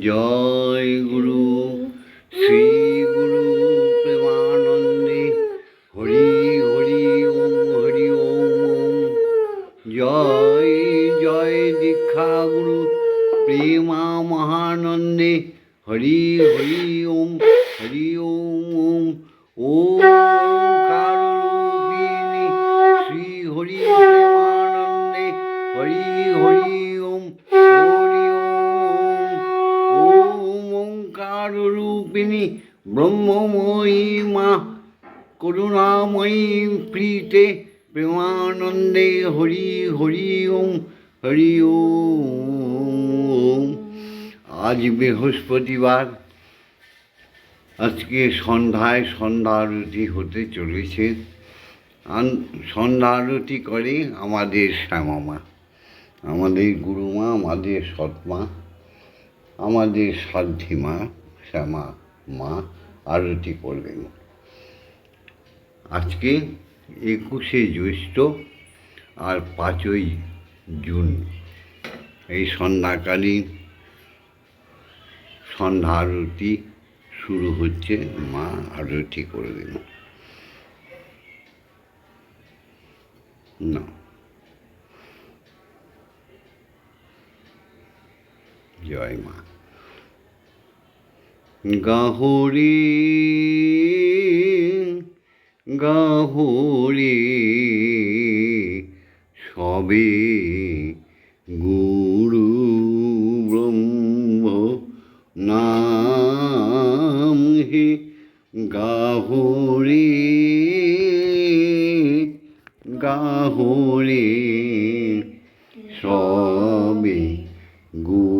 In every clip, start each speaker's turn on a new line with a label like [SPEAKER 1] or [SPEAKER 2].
[SPEAKER 1] জয় গুরু, শ্রী গুরু প্রেমানন্দে, হরি হরি ওম হরি ওম ওম। জয় জয় দীক্ষা গুরু প্রেমা মহানন্দে, হরি হরি ওম। ওঙ্কাররূপিণী ব্রহ্মময়ী মা, করুণাময়ী প্রীতে প্রেমানন্দে হরি হরি ওম হরি ওম। আজ বৃহস্পতিবার। আজকে সন্ধ্যায় সন্ধ্যা আরতি হতে চলেছে। সন্ধ্যা আরতি করে আমাদের শ্যামামা, আমাদের গুরুমা, আমাদের সৎমা, আমাদের সাধ্যিমা শ্যামা। মা আরতি করবেন। আজকে একুশে জ্যৈষ্ঠ আর পাঁচই জুন। এই সন্ধ্যাকালীন সন্ধ্যা আরতি শুরু হচ্ছে, মা আরতি করবেন। না। জয় মা। গাহরি গাহরি সবে গুরু ব্রহ্ম নাম হে গাহরি গাহরি সবে গুরু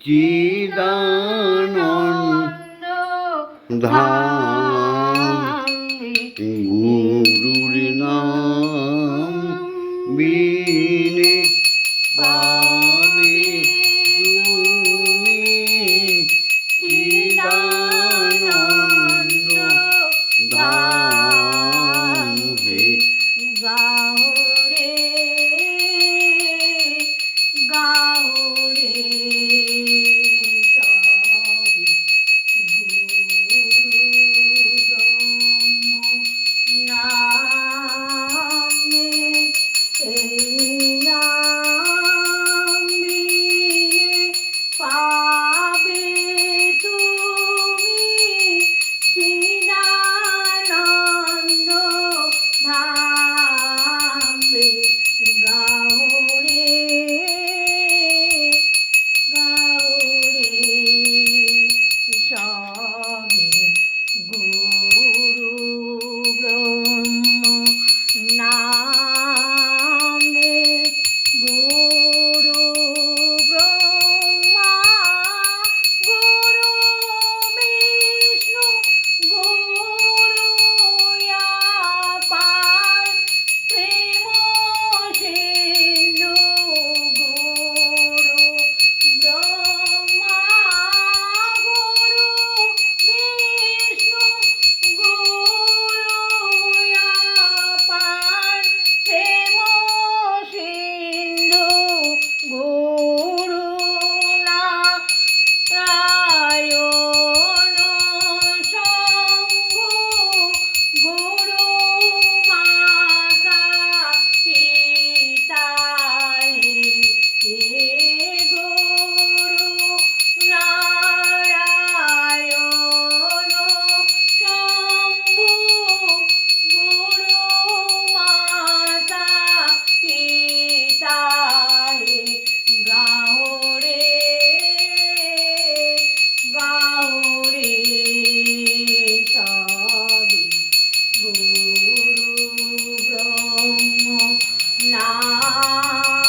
[SPEAKER 1] চিদানন্দ ধাম গুরুর নাম বিনে পাবে তুমি চিদানন্দ ধাম
[SPEAKER 2] Bye.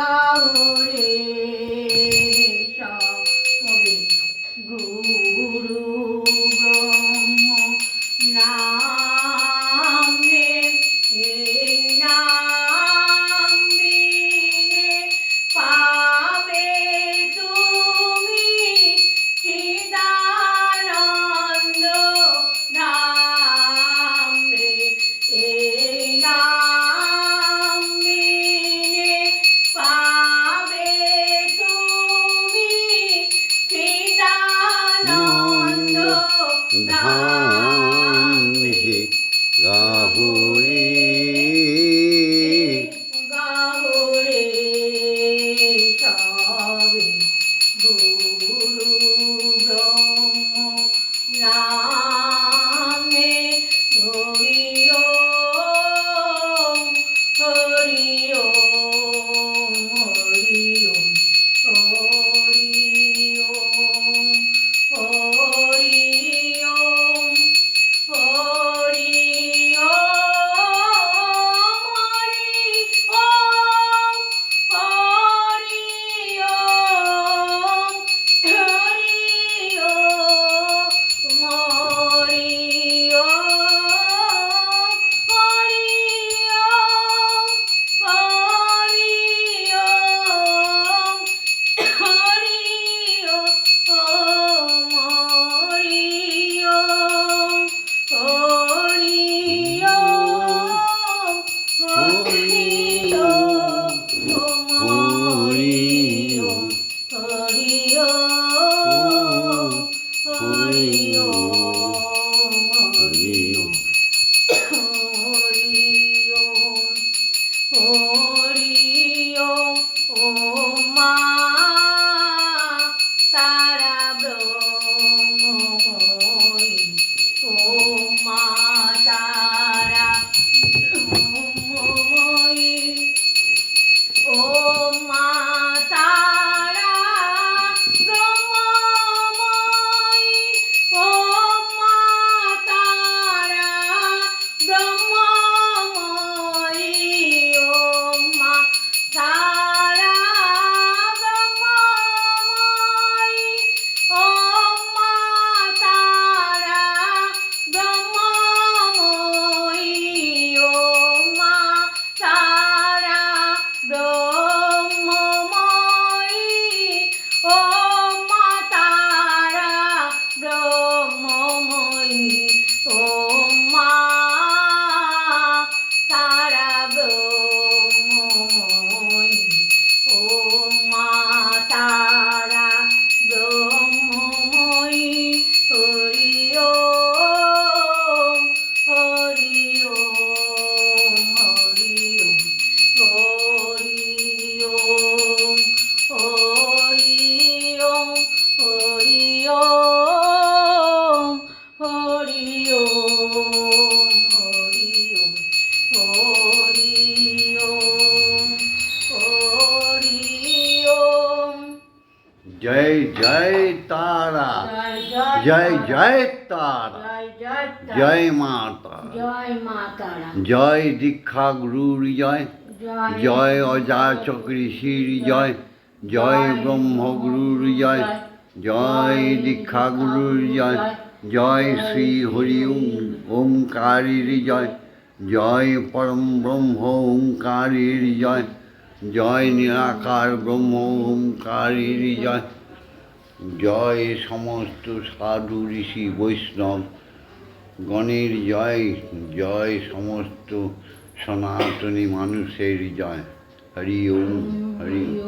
[SPEAKER 2] gaure হয়ে
[SPEAKER 1] জয় জয় তারা।
[SPEAKER 2] জয়
[SPEAKER 1] জয় তারা।
[SPEAKER 2] জয় মা তারা।
[SPEAKER 1] জয় দীক্ষা গুরুর জয়
[SPEAKER 2] জয়
[SPEAKER 1] জয় অজা চক্রীষির জয় জয় ব্রহ্মগুরুর জয় জয় দীক্ষা গুরুর জয় জয় শ্রী হরি ওম- ওঙ্কারীর জয় জয় পরম ব্রহ্ম ওঙ্কারীর জয় জয় নিরাকার ব্রহ্ম ওঙ্কারীর জয় জয় সমস্ত সাধু ঋষি বৈষ্ণব। গণের জয় জয় সমস্ত সনাতনী মানুষের জয়। হরি ওম, হরি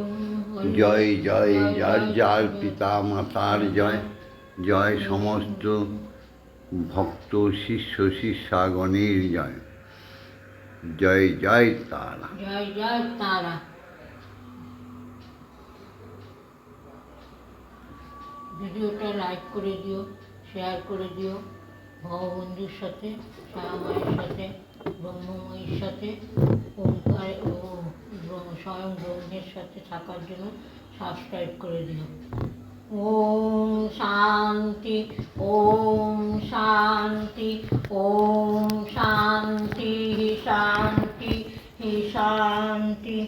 [SPEAKER 1] জয় জয়, যার যার পিতা মাতার জয়। জয় সমস্ত ভক্ত, শিষ্য শিষ্যাগণের জয়। জয় জয় তারা।
[SPEAKER 2] জয় জয় তারা। ভিডিওটা লাইক করে দিও শেয়ার করে দিও। ভগবন্ধুর সাথে সায়ামায়ের সাথে, ব্রহ্মময়ীর সাথে, ওমকার ও স্বয়ং ব্রহ্মের সাথে থাকার জন্য সাবস্ক্রাইব করে দিও। ওম শান্তি ওম শান্তি ওম শান্তি শান্তি শান্তি।